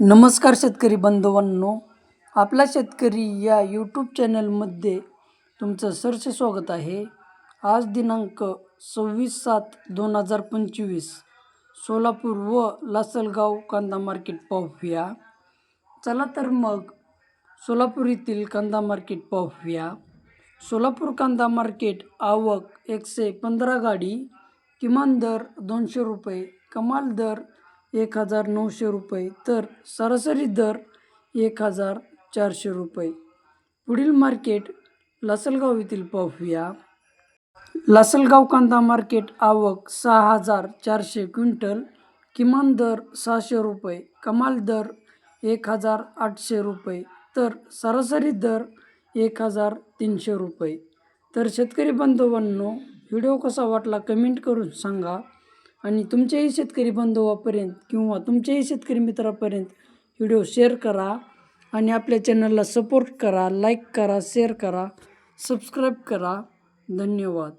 नमस्कार शेतकरी बांधवांनो आपला शेतकरी या यूट्यूब चॅनलमध्ये तुमचं सरसे स्वागत आहे. आज दिनांक सव्वीस सात दोन हजार पंचवीस सोलापूर व लासलगाव कांदा मार्केट पाहूया चला तर मग सोलापूर येथील कांदा मार्केट पाहूया सोलापूर कांदा मार्केट आवक एकशे पंधरा गाडी किमान दर दोनशे रुपये कमाल दर एक हजार नऊशे रुपये. तर सरासरी दर एक हजार चारशे रुपये. पुढील मार्केट लासलगाव येथील पाहूया. लासलगाव कांदा मार्केट आवक सहा हजार चारशे क्विंटल. किमान दर सहाशे रुपये. कमाल दर एक हजार आठशे रुपये. तर सरासरी दर एक हजार तीनशे रुपये. तर शेतकरी बांधवांनो व्हिडिओ कसा वाटला कमेंट करून सांगा. आणि तुमच्याही शेतकरी बांधवापर्यंत किंवा तुमच्याही शेतकरी मित्रापर्यंत व्हिडिओ शेअर करा आणि आपल्या चॅनलला सपोर्ट करा लाईक करा शेअर करा सबस्क्राईब करा. धन्यवाद.